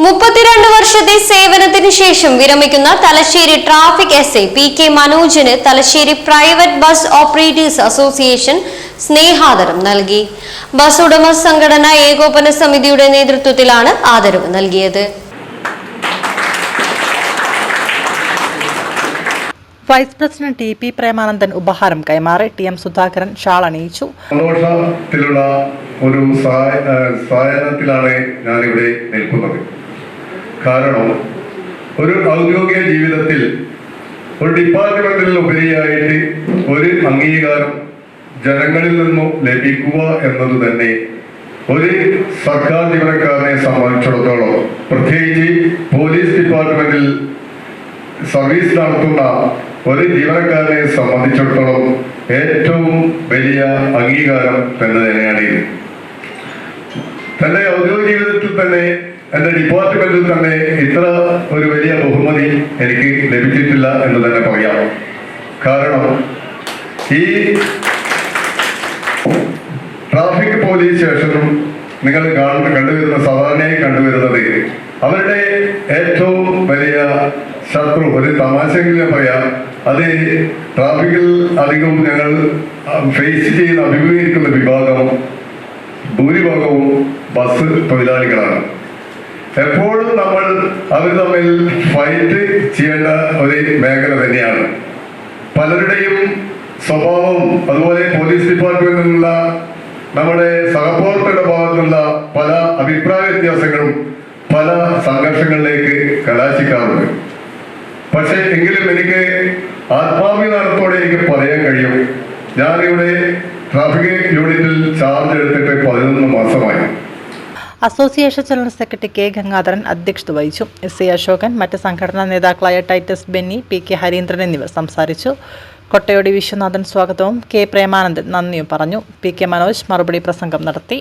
മുപ്പത്തിരണ്ട് വർഷത്തെ സേവനത്തിന് ശേഷം വിരമിക്കുന്ന Thalassery traffic S I P K മനോജിന് Thalassery private bus operators association സ്നേഹാദരം നൽകി. ബസ് ഉടമ സംഘടന ഏകോപന സമിതിയുടെ നേതൃത്വത്തിലാണ് ആദരവ് നൽകിയത്. Vice president T P Premanandan ഉപഹാരം കൈമാറി ടി എം സുധാകരൻ ഷാൾ അണിയിച്ചു. സന്തോഷത്തിലുള്ള ഒരു സഹായ സഹായത്തിലാണ് ഞാനിവിടെ നിൽക്കുന്നത്. കാരണം ഒരു ഔദ്യോഗിക ജീവിതത്തിൽ ഒരു ഡിപ്പാർട്ട്മെന്റിൽ ഉപരിയായിട്ട് ഒരു അംഗീകാരം ജനങ്ങളിൽ നിന്നും ലഭിക്കുക എന്നത് തന്നെ ഒരു സർക്കാർ ജീവനക്കാരനെ സംബന്ധിച്ചിടത്തോളം പ്രത്യേകിച്ച് പോലീസ് ഡിപ്പാർട്ട്മെന്റിൽ സർവീസ് നടത്തുന്ന ഒരു ജീവനക്കാരനെ സംബന്ധിച്ചിടത്തോളം ഏറ്റവും വലിയ അംഗീകാരം എന്ന് തന്നെയാണ് ഇത്. തന്റെ ഔദ്യോഗിക ജീവിതത്തിൽ തന്നെ എന്റെ ഡിപ്പാർട്ട്മെന്റിൽ തന്നെ ഇത്ര ഒരു വലിയ ബഹുമതി എനിക്ക് ലഭിച്ചിട്ടില്ല എന്ന് തന്നെ പറയാം. കാരണം ഈ ട്രാഫിക് പോലീസ് സ്റ്റേഷനും നിങ്ങൾ കാണുന്ന കണ്ടുവരുന്ന സാധാരണയായി കണ്ടുവരുന്നത് അവരുടെ ഏറ്റവും വലിയ ശത്രു ഒരു തമാശയെങ്കിലും പറയാം അത് ട്രാഫിക്കിൽ അധികവും ഞങ്ങൾ ഫേസ് ചെയ്യുന്ന അഭിമുഖീകരിക്കുന്ന വിഭാഗം ഭൂരിഭാഗവും ബസ് തൊഴിലാളികളാണ്. എപ്പോഴും നമ്മൾ അവർ തമ്മിൽ ഫൈറ്റ് ചെയ്യേണ്ട ഒരു മേഖല തന്നെയാണ്. പലരുടെയും സ്വഭാവം അതുപോലെ പോലീസ് ഡിപ്പാർട്ട്മെന്റിൽ നിന്നുള്ള നമ്മുടെ സഹപ്രവർത്തകരുടെ ഭാഗത്തു നിന്നുള്ള പല അഭിപ്രായ വ്യത്യാസങ്ങളും പല സംഘർഷങ്ങളിലേക്ക് കലാശിക്കാറുണ്ട് പക്ഷെ എങ്കിലും എനിക്ക് ആത്മാഭിമാനത്തോടെ എനിക്ക് പറയാൻ കഴിയും. ഞാനിവിടെ traffic association general secretary K Gangadharan അധ്യക്ഷത വഹിച്ചു. എസ് സി അശോകൻ മറ്റ് സംഘടനാ നേതാക്കളായ Titus Benny P K Harindran എന്നിവർ സംസാരിച്ചു. കൊട്ടയോടി വിശ്വനാഥൻ സ്വാഗതവും കെ പ്രേമാനന്ദൻ നന്ദിയും പറഞ്ഞു. പി കെ മനോജ് മറുപടി പ്രസംഗം നടത്തി.